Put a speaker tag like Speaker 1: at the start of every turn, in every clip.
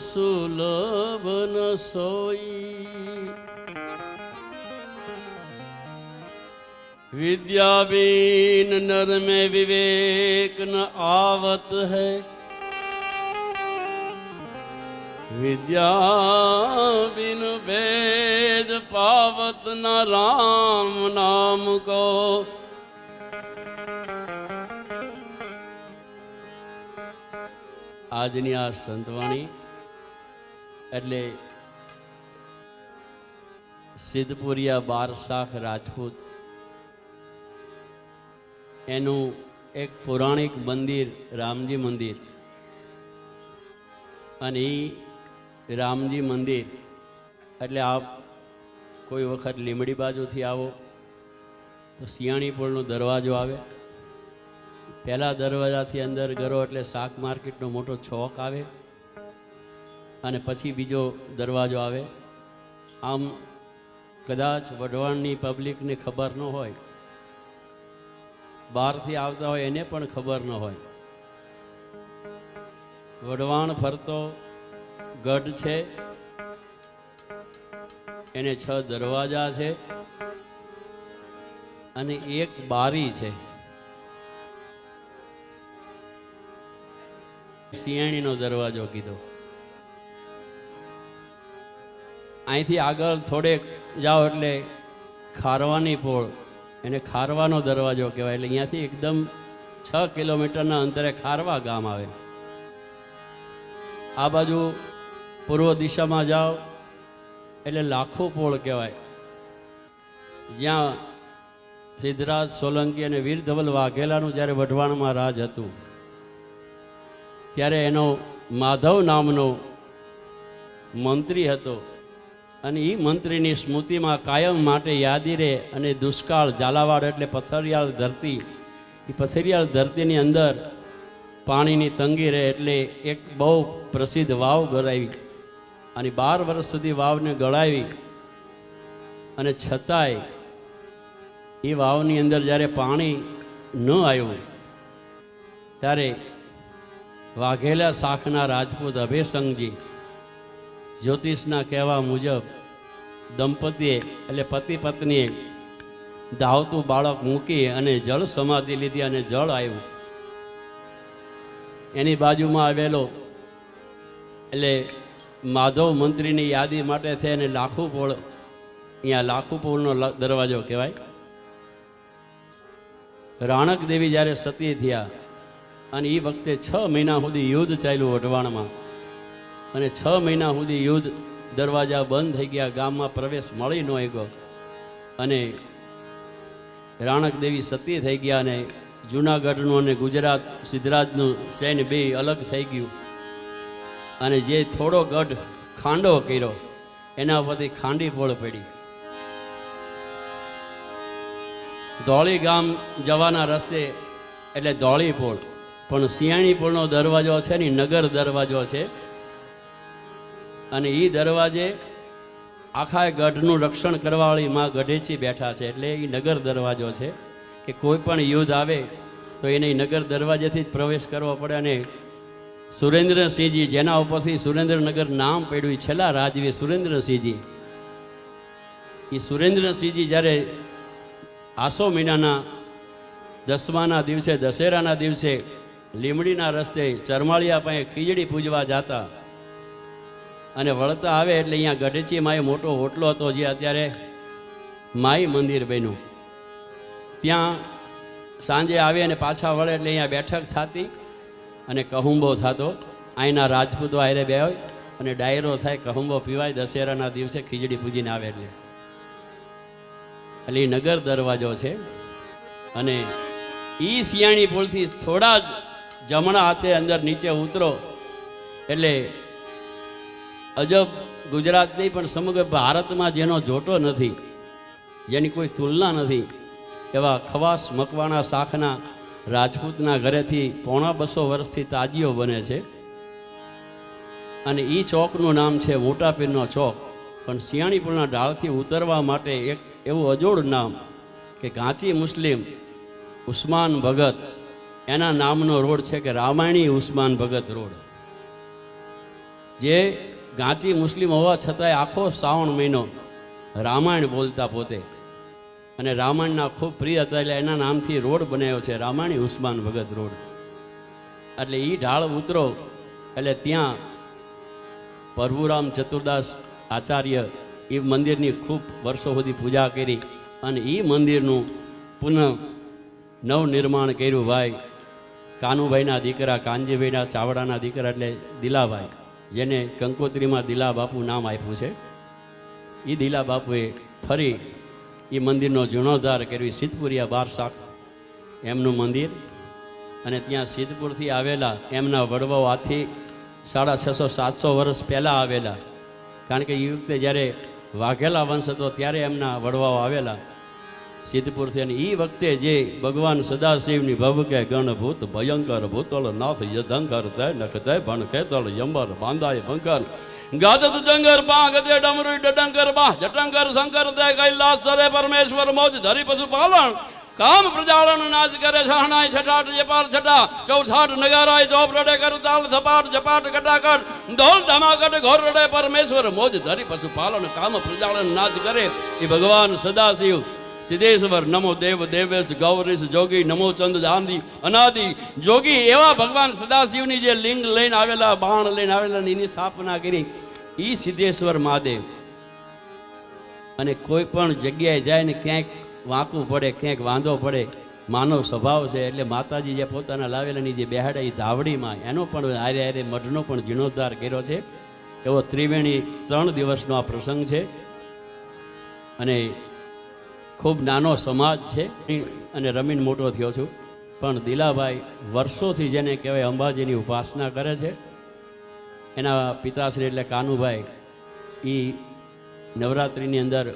Speaker 1: સુલભન સોઈ વિદ્યાબીન નર મે વિવેક ન આવત હૈ વિદ્યા બિન વેદ પાવત ના રામ નામ કો આજની આ સંતવાણી એટલે સિદ્ધપુરિયા બાર શાખ રાજપૂત. એનું એક પૌરાણિક મંદિર, રામજી મંદિર. અને એ રામજી મંદિર, એટલે આપ કોઈ વખત લીમડી બાજુથી આવો, તો સિયાણીપુરનો દરવાજો આવે. પહેલા દરવાજાથી અંદર ગરો એટલે શાક માર્કેટનો મોટો ચોક આવે. અને પછી બીજો દરવાજો આવે. આમ કદાચ વઢવાણની પબ્લિકને ખબર ન હોય, બહારથી આવતા હોય એને પણ ખબર ન હોય. વઢવાણ ફરતો ગઢ છે, એને છ દરવાજા છે અને એક બારી છે. સિયાણીનો દરવાજો કીધો. અહીંથી આગળ થોડેક જાઓ એટલે ખારવાની પોળ, એને ખારવાનો દરવાજો કહેવાય. એટલે અહીંયાથી એકદમ છ કિલોમીટરના અંતરે ખારવા ગામ આવે. આ બાજુ પૂર્વ દિશામાં જાઓ, એટલે લાખો પોળ કહેવાય. જ્યાં સિદ્ધરાજ સોલંકી અને વીર ધવલ વાઘેલાનું જ્યારે વઢવાણમાં રાજ હતું, ત્યારે એનો માધવ નામનો મંત્રી હતો. અને એ મંત્રીની સ્મૃતિમાં કાયમ માટે યાદી રહે અને દુષ્કાળ, ઝાલાવાડ એટલે પથરિયાળ ધરતી. એ પથરિયાળ ધરતીની અંદર પાણીની તંગી રહે એટલે એક બહુ પ્રસિદ્ધ વાવ ગળાવી અને બાર વર્ષ સુધી વાવને ગળાવી અને છતાંય એ વાવની અંદર જ્યારે પાણી ન આવ્યું, ત્યારે વાઘેલા શાખના રાજપૂત અભયસંગજી જ્યોતિષના કહેવા મુજબ દંપતીએ એટલે પતિ પત્નીએ ધાવતું બાળક મૂકી અને જળ સમાધિ લીધી અને જળ આવ્યું એની બાજુમાં આવેલો એટલે માધવ મંત્રીની યાદી માટે થઈ અને લાખુપોળ અહીંયા લાખુ પોળનો દરવાજો કહેવાય. રાણક દેવી જ્યારે સતી થયા અને એ વખતે છ મહિના સુધી યુદ્ધ ચાલ્યું વઢવાણમાં. અને છ મહિના સુધી યુદ્ધ દરવાજા બંધ થઈ ગયા, ગામમાં પ્રવેશ મળી ન ગયો અને રાણક દેવી સતી થઈ ગયા અને જૂનાગઢનું અને ગુજરાત સિદ્ધરાજનું સૈન્ય બે અલગ થઈ ગયું. અને જે થોડો ગઢ ખાંડો કર્યો, એના પરથી ખાંડી પોળ પડી. ધોળી ગામ જવાના રસ્તે, એટલે ધોળી પોળ. પણ સિયાણી પોળનો દરવાજો છે ને, નગર દરવાજો છે. અને એ દરવાજે આખા ગઢનું રક્ષણ કરવાવાળી માં ગઢેચી બેઠા છે. એટલે એ નગર દરવાજો છે કે કોઈ પણ યુદ્ધ આવે તો એને નગર દરવાજેથી જ પ્રવેશ કરવો પડે અને સુરેન્દ્રસિંહજી જેના ઉપરથી સુરેન્દ્રનગર નામ પડ્યું છેલ્લા રાજવી સુરેન્દ્રસિંહજી. એ સુરેન્દ્રસિંહજી જ્યારે આસો મહિનાના દસમાના દિવસે, દશેરાના દિવસે લીમડીના રસ્તે ચરમાળિયા પાસે ખીજડી પૂજવા જાતા અને વળતા આવે એટલે અહીંયા ગઢચીમાં એ મોટો હોટલો હતો જે અત્યારે માઈ મંદિર બન્યું. ત્યાં સાંજે આવે અને પાછા વળે એટલે અહીંયા બેઠક થતી અને કહુંબો થતો. અહીંના રાજપૂતો આયરે બે હોય અને ડાયરો થાય, કહુંબો પીવાય, દશેરાના દિવસે ખીચડી પૂજીને આવે એટલે. એટલે એ નગર દરવાજો છે. અને એ સિયાણી પુલથી થોડા જ જમણા હાથે અંદર નીચે ઉતરો એટલે અજબ ગુજરાત નહીં, પણ સમગ્ર ભારતમાં જેનો જોટો નથી, જેની કોઈ તુલના નથી, એવા ખવાસ મકવાણા શાખના રાજપૂતના ઘરેથી પોણા બસો વર્ષથી તાજીઓ બને છે. અને એ ચોકનું નામ છે મોટાપીરનો ચોક, પણ સિયાણીપુરના ઢાળથી ઉતરવા માટે એક એવું અજોડ નામ કે ગાંચી મુસ્લિમ ઉસ્માન ભગત, એના નામનો રોડ છે કે રામાયણી ઉસ્માન ભગત રોડ, જે ગાંચી મુસ્લિમ હોવા છતાંય આખો શ્રાવણ મહિનો રામાયણ બોલતા પોતે. અને રામાયણના ખૂબ પ્રિય હતા એટલે એના નામથી રોડ બનાવ્યો છે, રામાયણી ઉસ્માન ભગત રોડ. એટલે એ ઢાળ ઉતરો, એટલે ત્યાં પ્રભુરામ ચતુર્દાસ આચાર્ય એ મંદિરની ખૂબ વર્ષો સુધી પૂજા કરી અને એ મંદિરનું પુનઃ નવનિર્માણ કર્યું ભાઈ. કાનુભાઈના દીકરા, કાનજીભાઈના, ચાવડાના દીકરા એટલે દિલાભાઈ. જેને કંકોત્રીમાં દિલા બાપુ નામ આપ્યું છે. એ દિલા બાપુએ ફરી એ મંદિરનો જીર્ણોદ્ધાર કર્યો સિદ્ધપુરિયા બાર શાખ, એમનું મંદિર અને ત્યાં સિદ્ધપુરથી આવેલા એમના વડવાઓ આથી સાડા છસો સાતસો વર્ષ પહેલાં આવેલા. કારણ કે એ વખતે જ્યારે વાઘેલા વંશ હતો ત્યારે એમના વડવાઓ આવેલા. સિદ્ધપુરથી અને એ વખતે જે ભગવાન સદાશિવની ભવકે ગણભૂત ભયંકર ભૂતળ નાથ યધંકર તય નખતય ભણ ખેતળ યંબર બાંધાય બંકર ગાજત જંગર પા ગદે ડમરુઈ ડડંકર બા જટંકર શંકર દે કૈલાસ સરે પરમેશ્વર મોજ ધરી પશુ પાલન કામ પ્રજાળન નાચ કરે શહણાય છટાટ જપાર છટા ચૌઠાટ નગારાય ચોપ રડે કર તાલ થપાટ જપાટ કટાકટ ધોલ ધમાકટ ઘોર રડે પરમેશ્વર મોજ ધરી પશુ પાલન કામ પ્રજાળન નાચ કરે એ ભગવાન સદાશિવ સિદ્ધેશ્વર, નમો દેવ, દેવેશ, ગૌરીશ, જોગી, નમો ચંદ જાંદી અનાદિ જોગી એવા ભગવાન સદાશિવની જે લિંગ લઈને આવેલા, બાણ લઈને આવેલા એની સ્થાપના કરી. એ સિદ્ધેશ્વર મહાદેવ. અને કોઈ પણ જગ્યાએ જાય ને ક્યાંક વાંકું પડે, ક્યાંક વાંધો પડે, માનવ સ્વભાવ છે એટલે માતાજી જે પોતાના લાવેલાની જે બેહાડે એ ધાવડીમાં, એનો પણ હારે હારે મઢનો પણ જીર્ણોદ્ધાર કર્યો છે. એવો ત્રિવેણી ત્રણ દિવસનો આ પ્રસંગ છે. અને ખૂબ નાનો સમાજ છે. અને રમીને મોટો થયો છું. પણ દિલાભાઈ વર્ષોથી જેને કહેવાય અંબાજીની ઉપાસના કરે છે. એના પિતાશ્રી એટલે કાનુભાઈ એ નવરાત્રિની અંદર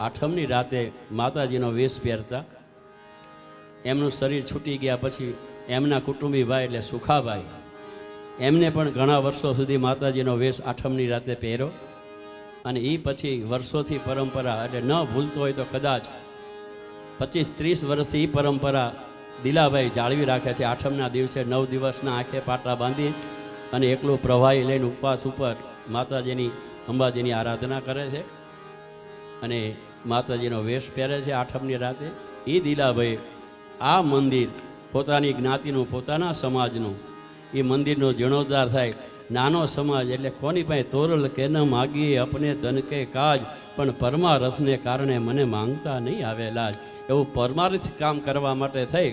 Speaker 1: આઠમની રાતે માતાજીનો વેશ પહેરતા. એમનું શરીર છૂટી ગયા પછી એમના કુટુંબી ભાઈ એટલે સુખાભાઈ, એમને પણ ઘણા વર્ષો સુધી માતાજીનો વેશ આઠમની રાતે પહેર્યો. અને એ પછી વર્ષોથી પરંપરા એટલે ન ભૂલતો હોય તો કદાચ પચીસ ત્રીસ વર્ષથી એ પરંપરા દિલાભાઈ જાળવી રાખે છે. આઠમના દિવસે નવ દિવસના આંખે પાટા બાંધી અને એકલું પ્રવાહી લઈને ઉપવાસ ઉપર માતાજીની અંબાજીની આરાધના કરે છે અને માતાજીનો વેશ પહેરે છે આઠમની રાતે. એ દિલાભાઈ આ મંદિર પોતાની જ્ઞાતિનું, પોતાના સમાજનું એ મંદિરનો જીર્ણોદ્ધાર થાય. નાનો સમાજ એટલે કોની પાસે તોરલ કે ન માગીએ, અપને ધન કે કાજ પણ પરમારથને કારણે મને માંગતા નહીં આવેલા એવું પરમાર્થ કામ કરવા માટે થઈ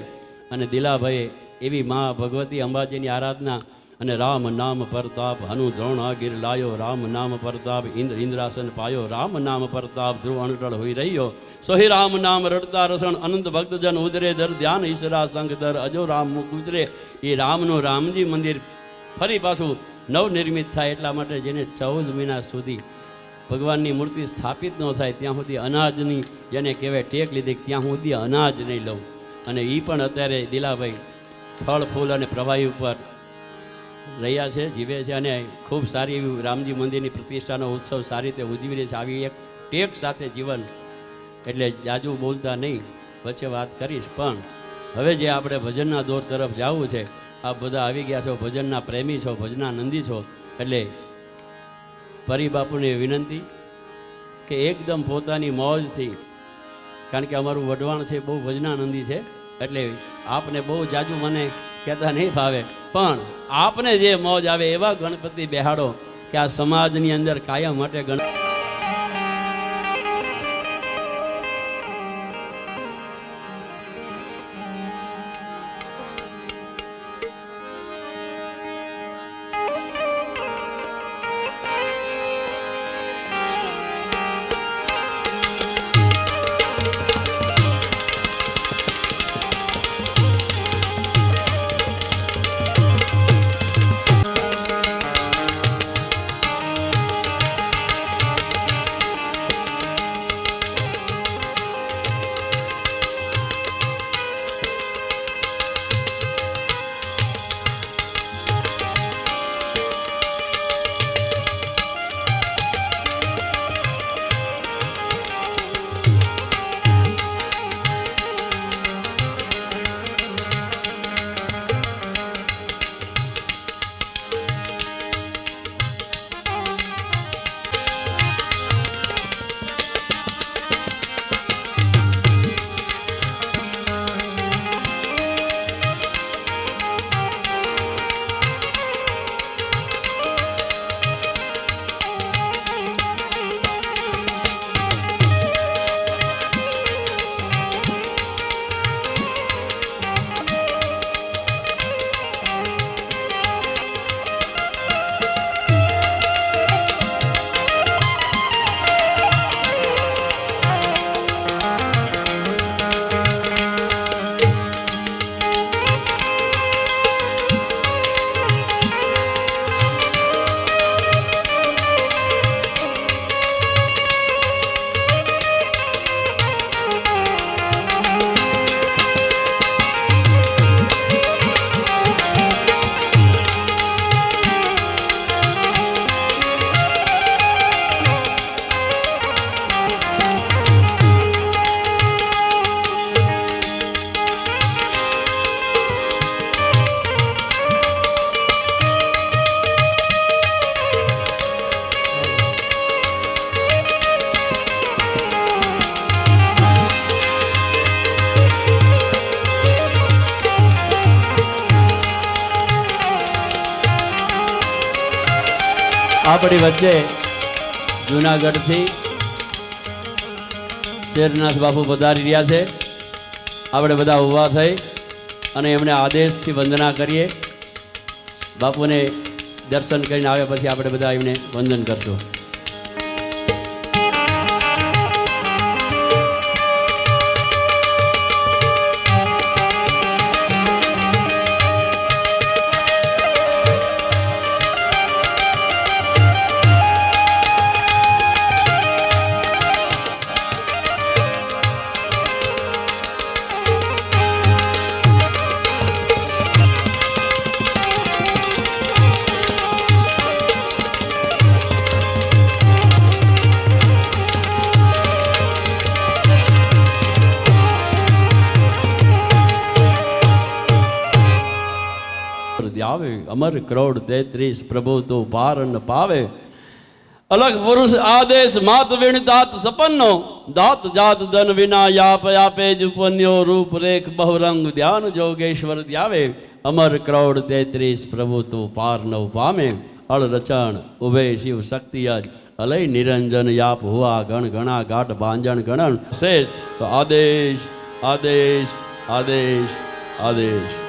Speaker 1: અને દિલાભાઈએ એવી મા ભગવતી અંબાજીની આરાધના અને રામ નામ પરતાપ હનુ દ્રોણાગીર લાયો, રામ નામ પરતાપ ઇન્દ્ર ઇન્દ્રાસન પાયો, રામ નામ પરતાપ ધ્રુવ અણટળ હોઈ રહ્યો. સોહી રામ નામ, રડતા રસણ, અનંત ભક્તજન ઉદરે દર, ધ્યાન ઈશરા સંગ દર, અજો રામ મુખ ઉચરે એ રામનું રામજી મંદિર ફરી પાછું નવનિર્મિત થાય એટલા માટે જેને ચૌદ મહિના સુધી ભગવાનની મૂર્તિ સ્થાપિત ન થાય ત્યાં સુધી અનાજની જેને કહેવાય ટેક લીધી, ત્યાં સુધી અનાજ નહીં લઉં. અને એ પણ અત્યારે દિલાભાઈ ફળ, ફૂલ અને પ્રવાહી ઉપર રહ્યા છે, જીવે છે અને ખૂબ સારી એવી રામજી મંદિરની પ્રતિષ્ઠાનો ઉત્સવ સારી રીતે ઉજવી રહી છે. આવી એક ટેક સાથે જીવન એટલે જાજુ બોલતા નહીં, વચ્ચે વાત કરીશ. પણ હવે જે આપણે ભજનના દોર તરફ જવું છે આ બધા આવી ગયા છો, ભજનના પ્રેમી છો ભજના નંદી છો, એટલે પરિબાપુને વિનંતી કે એકદમ પોતાની મોજથી, કારણ કે અમારું વઢવાણ છે બહુ ભજનાનંદી છે, એટલે આપને બહુ જાજુ મને કહેતા નહીં ફાવે. પણ આપને જે મોજ આવે એવા ગણપતિ બેહાડો કે આ સમાજની અંદર કાયમ માટે ગણ આપણી વચ્ચે જુનાગઢથી શેરનાથ બાપુ પધારી રહ્યા છે. આપણે બધા ઊભા થઈ અને એમને આદેશથી વંદના કરીએ. બાપુને દર્શન કરીને આવ્યા પછી આપણે બધા એમને વંદન કરશું. આવે, અમર કરોડ તેત્રીસ પ્રભુ તો ન પાવે. અલગ પુરુષ આદેશ માત વિણ દાત સપન્નો, દાત જાત ધન વિના યાપ આપે જ ઉપન્યો રૂપ રેખ બહુરંગ ધ્યાન જોગેશ્વર ધ્યાવે. અમર કરોડ તેત્રીસ પ્રભુ તો પાર નવ પામે. અળ રચણ ઉભે શિવ શક્તિ જ અલય નિરંજન યાપ હુઆ ગણ ગણા ગાટ ભાંજણ ગણન. શેષ તો આદેશ આદેશ આદેશ આદેશ.